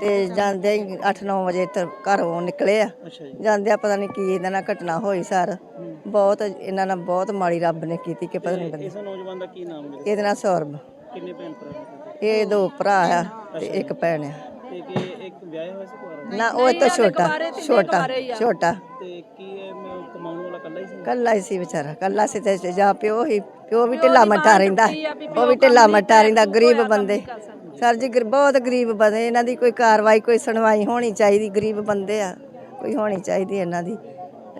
ਤੇ ਜਾਂਦੇ 8-9 ਵਜੇ ਤੇ ਘਰੋਂ ਨਿਕਲੇ ਆ। ਅੱਛਾ ਜੀ। ਜਾਂਦਿਆਂ ਪਤਾ ਨਹੀਂ ਕੀ ਇਹਨਾਂ ਨਾਲ ਘਟਨਾ ਹੋਈ ਸਰ। ਬਹੁਤ ਇਹਨਾਂ ਨਾਲ ਬਹੁਤ ਮਾੜੀ ਰੱਬ ਨੇ ਕੀਤੀ ਕਿ ਪਤਾ ਨਹੀਂ ਇਸ ਨੌਜਵਾਨ ਦਾ ਕੀ ਨਾਮ ਹੈ ਇਹਦੇ ਨਾਲ ਸੌਰਬ ਕਿੰਨੇ ਭੈਣ ਭਰਾ ਨੇ? ਇਹ ਦੋ ਭਰਾ ਆ ਤੇ ਇੱਕ ਭੈਣ ਆ। ਤੇ ਕਿ ਇੱਕ ਵਿਆਹਿਆ ਹੋਇਆ ਸੀ ਕੁਆਰਾ? ਨਾ ਉਹ ਇਹ ਤੋਂ ਛੋਟਾ ਛੋਟਾ ਛੋਟਾ। ਤੇ ਕੀ ਇਹ ਮੈਂ ਕਮਾਉਣ ਵਾਲਾ ਇਕੱਲਾ ਹੀ ਸੀ? ਕੱਲਾ ਹੀ ਸੀ ਵਿਚਾਰਾ ਕੱਲਾ ਸੀ ਤੇ ਜਾਂ ਪਿਓ ਹੀ ਪਿਓ ਵੀ ਢਿੱਲਾ ਮੱਠਾ ਰਹਿੰਦਾ ਉਹ ਵੀ ਢਿੱਲਾ ਮੱਠਾ ਰਹਿੰਦਾ ਗਰੀਬ ਬੰਦੇ। ਸਰ ਜੀ ਗਰ- ਬਹੁਤ ਗਰੀਬ ਬੰਦੇ ਇਹਨਾਂ ਦੀ ਕੋਈ ਕਾਰਵਾਈ ਕੋਈ ਸੁਣਵਾਈ ਹੋਣੀ ਚਾਹੀਦੀ ਗਰੀਬ ਬੰਦੇ ਆ ਕੋਈ ਹੋਣੀ ਚਾਹੀਦੀ ਇਹਨਾਂ ਦੀ।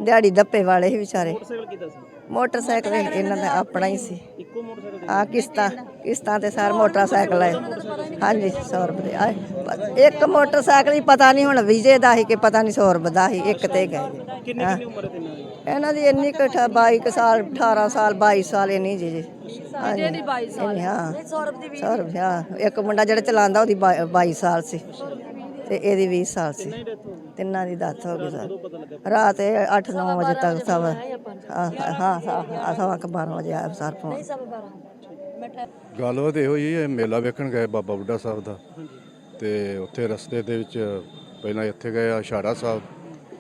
ਦਿਹਾੜੀ ਦੱਪੇ ਵਾਲੇ ਹੀ ਵਿਚਾਰੇ। ਮੋਟਰਸਾਈਕਲ ਕਿੱਦਾਂ ਸੀ? ਮੋਟਰਸਾਈਕਲ ਇਹਨਾਂ ਦਾ ਆਪਣਾ ਹੀ ਸੀ। ਇੱਕੋ ਮੋਟਰਸਾਈਕਲ ਆ ਕਿਸ਼ਤਾਂ ਕਿਸ਼ਤਾਂ ਤੇ ਸਾਰ ਮੋਟਰਸਾਈਕਲ ਹੈ ਹਾਂਜੀ 100 ਰੁਪਏ ਆਏ। ਪ- ਇੱਕ ਮੋਟਰਸਾਈਕਲ ਹੀ ਪਤਾ ਨਹੀਂ ਹੁਣ ਵਿਜੇ ਦਾ ਹੀ ਕਿ ਪਤਾ ਨਹੀਂ 100 ਰੁਪਏ ਦਾ ਹੀ ਇੱਕ ਤੇ ਗਏ। ਕਿੰਨੀ ਕਿੰਨੀ ਉਮਰ ਦੀ ਇਹਨਾਂ ਦੀ ਇੰਨੀ ਕੁ ਅਠਾ- 22 ਕੁ ਸਾਲ 18 ਸਾਲ 22 ਸਾਲ ਇੰਨੀ ਜੀ ਜੀ। ਹਾਂਜੀ। ਦੀ 22 ਸਾਲ। ਹਾਂ। ਸੌਰਵ ਦੀ 20 ਹਾਂ। ਇੱਕ ਮੁੰਡਾ ਜਿਹੜਾ ਚਲਾਉਂਦਾ ਉਹਦੀ 22 ਸਾਲ ਸੀ। ਤੇ ਇਹਦੀ 20 ਸਾਲ ਸੀ। ਡੈਥ ਤਿੰਨਾਂ ਦੀ ਦੱਤ ਹੋ ਗਈ ਸਰ ਰਾਤ 8-9 ਵਜੇ ਤੱਕ ਸਭ ਹਾਂ ਹਾਂ ਹਾਂ ਸਵਾ ਕੁ 12 ਵਜੇ ਆਇਆ ਸਰ ਫੋਨ ਗੱਲਬਾਤ ਇਹੋ ਹੀ ਹੈ ਮੇਲਾ ਵੇਖਣ ਗਏ ਬਾਬਾ ਬੁੱਢਾ ਸਾਹਿਬ ਦਾ। ਤੇ ਉੱਥੇ ਰਸਤੇ ਦੇ ਵਿੱਚ ਪਹਿਲਾਂ ਇੱਥੇ ਗਏ ਆ ਸਾਹਿਬ।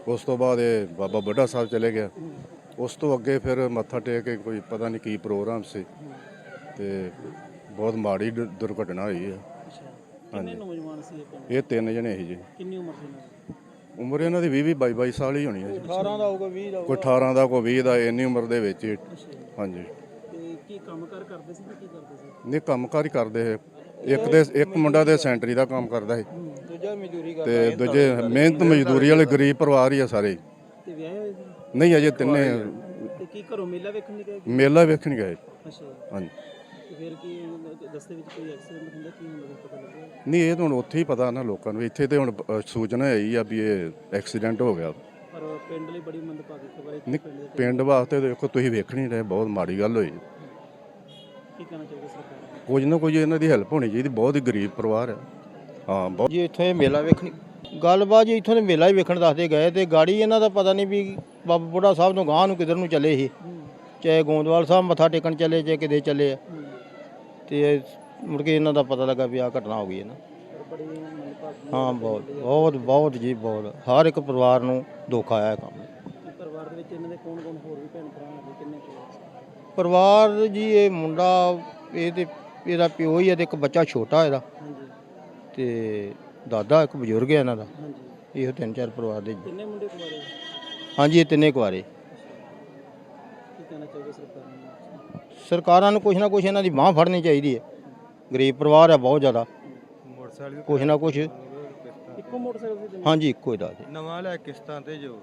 ਉਸ ਤੋਂ ਬਾਅਦ ਇਹ ਬਾਬਾ ਬੁੱਢਾ ਸਾਹਿਬ ਚਲੇ ਗਿਆ। ਉਸ ਤੋਂ ਅੱਗੇ ਫਿਰ ਮੱਥਾ ਟੇਕ ਕੇ ਕੋਈ ਪਤਾ ਨਹੀਂ ਕੀ ਪ੍ਰੋਗਰਾਮ ਸੀ ਤੇ ਬਹੁਤ ਮਾੜੀ ਦੁ- ਦੁਰਘਟਨਾ ਹੋਈ ਹੈ ਕਿੰਨੇ ਨੌਜਵਾਨ ਸੀ ਇਹ ਪਿੰਡ? ਇਹ ਤਿੰਨ ਜਣੇ ਸੀ ਜੀ। ਕਿੰਨੀ ਉਮਰ ਸੀ ਇਹਨਾਂ ਦੀ? ਉਮਰ ਇਹਨਾਂ ਦੀ 20 20 22 22 ਸਾਲ ਹੀ ਹੋਣੀ ਹੈ ਜੀ। 18 ਦਾ ਹੋਊਗਾ 20 ਦਾ ਕੋਈ 18 ਦਾ ਕੋਈ 20 ਦਾ ਇੰਨੀ ਉਮਰ ਦੇ ਵਿੱਚ ਹੀ। ਹਾਂਜੀ। ਤੇ ਕੀ ਕੰਮ ਕਰ ਕਰਦੇ ਸੀ ਤੇ ਕੀ ਕਰਦੇ ਸੀ? ਨਹੀਂ ਕੰਮਕਾਰ ਹੀ ਕਰਦੇ ਹੈ ਇੱਕ ਦੇ ਇੱਕ ਮੁੰਡਾ ਤੇ ਸੈਂਟਰੀ ਦਾ ਕੰਮ ਕਰਦਾ ਹੈ ਦੂਜਾ ਮਜ਼ਦੂਰੀ ਤੇ ਦੂਜੇ ਮਿਹਨਤ ਮਜ਼ਦੂਰੀ ਵਾਲੇ ਗਰੀਬ ਪਰਿਵਾਰ ਹੀ ਆ ਸਾਰੇ। ਤੇ ਵਿਆਹੇ ਹੋਏ ਸੀ? ਨਹੀਂ ਅਜੇ ਤਿੰਨੇ ਤੇ ਕੀ ਘਰੋਂ ਮੇਲਾ ਵੇਖਣ ਗਏ? ਮੇਲਾ ਵੇਖਣ ਗਏ। ਅੱਛਾ। ਹਾਂਜੀ। ਤੇ ਫਿਰ ਕੀ ਰਸਤੇ ਵਿੱਚ ਕੋਈ ਐਕਸੀਡੈਂਟ ਹੁੰਦਾ ਕੀ ਹੁੰਦਾ ਕੁਛ ਪਤਾ ਲੱਗਿਆ? ਨਹੀਂ ਇਹ ਤਾਂ ਹੁਣ ਉੱਥੇ ਹੀ ਪਤਾ ਨਾ ਲੋਕਾਂ ਨੂੰ। ਇੱਥੇ ਤੇ ਹੁਣ ਸੂਚਨਾ ਆਈ ਆ ਵੀ ਇਹ ਐਕਸੀਡੈਂਟ ਹੋ ਗਿਆ। ਪਰ ਪਿੰਡ ਲਈ ਬੜੀ ਮੰਦਭਾਗੀ ਖਬਰ ਹੈ ਨਹੀਂ ਪਿੰਡ ਦੇ ਪਿੰਡ ਵਾਸਤੇ ਦੇਖੋ ਤੁਸੀਂ ਵੇਖ ਨਹੀਂ ਰਹੇ ਬਹੁਤ ਮਾੜੀ ਗੱਲ ਹੋਈ। ਕੀ ਕਹਿਣਾ ਚਾਹੀਦਾ ਸਰਕਾਰ ਨੂੰ? ਕੁਝ ਨਾ ਕੁਝ ਇਹਨਾਂ ਦੀ ਹੈਲਪ ਹੋਣੀ ਚਾਹੀਦੀ, ਬਹੁਤ ਹੀ ਗਰੀਬ ਪਰਿਵਾਰ ਆ ਹਾਂ, ਬਹੁਤ ਜੀ, ਇੱਥੋਂ ਇਹ ਮੇਲਾ ਵੇਖਣ, ਗੱਲਬਾਤ ਜੀ, ਇੱਥੋਂ ਦੇ ਮੇਲਾ ਹੀ ਵੇਖਣ ਦੱਸਦੇ ਗਏ, ਤੇ ਗਾੜੀ ਇਹਨਾਂ ਦਾ ਪਤਾ ਨਹੀਂ ਵੀ ਬਾਬਾ ਬੁੱਢਾ ਸਾਹਿਬ ਤੋਂ ਗਾਂ ਨੂੰ ਕਿਧਰ ਨੂੰ ਚੱਲੇ ਸੀ। ਚਾਹੇ ਗੋਂਦਵਾਲ ਸਾਹਿਬ ਮੱਥਾ ਟੇਕਣ ਚੱਲੇ, ਚਾਹੇ ਕਿਤੇ ਚੱਲੇ ਆ। ਤੇ ਮੁੜ ਕੇ ਇਹਨਾਂ ਦਾ ਪਤਾ ਲੱਗਾ ਵੀ ਆ ਘਟਨਾ ਹੋ ਗਈ ਹੈ ਨਾ। ਹਾਂ, ਬਹੁਤ ਬਹੁਤ ਬਹੁਤ ਜੀ, ਬਹੁਤ। ਹਰ ਇੱਕ ਪਰਿਵਾਰ ਨੂੰ ਦੁੱਖ ਆਇਆ ਇਹ ਕੰਮ। ਪਰਿਵਾਰ ਦੇ ਵਿੱਚ ਇਹਨਾਂ ਦੇ ਕੌਣ ਕੌਣ ਹੋਰ ਵੀ ਭੈਣ ਭਰਾ ਹੈਗੇ ਕਿੰਨੇ ਪਰਿਵਾਰ ਜੀ, ਇਹ ਮੁੰਡਾ, ਇਹ ਤੇ ਇਹਦਾ ਪਿਓ ਹੀ ਹੈ ਤੇ ਇੱਕ ਬੱਚਾ ਛੋਟਾ ਇਹਦਾ। ਹਾਂਜੀ। ਤੇ ਦਾਦਾ ਇੱਕ ਬਜ਼ੁਰਗ ਹੈ ਇਹਨਾਂ ਦਾ। ਹਾਂਜੀ। ਇਹੋ ਤਿੰਨ ਚਾਰ ਪਰਿਵਾਰ ਦੇ ਜੀ। ਕਿੰਨੇ ਮੁੰਡੇ ਕੁਆਰੇ ਹਾਂਜੀ ਇਹ ਤਿੰਨੇ ਕੁਆਰੇ। ਕੀ ਕਹਿਣਾ ਚਾਹੀਦਾ ਸਰਕਾਰ ਨੂੰ? ਸਰਕਾਰਾਂ ਨੂੰ ਕੁਛ ਨਾ ਕੁਛ ਇਹਨਾਂ ਦੀ ਬਾਹ ਫੜਨੀ ਚਾਹੀਦੀ ਹੈ। ਗਰੀਬ ਪਰਿਵਾਰ ਹੈ ਬਹੁਤ ਜ਼ਿਆਦਾ। ਕੁਛ ਨਾ ਕੁਛ ਇੱਕੋ ਮੋਟਰਸਾਈਕਲ ਸੀ ਹਾਂਜੀ ਇੱਕੋ ਹੀ ਦੱਸ ਨਵਾਂ ਲੈ ਕਿਸ਼ਤਾਂ ਤੇ ਜੋ।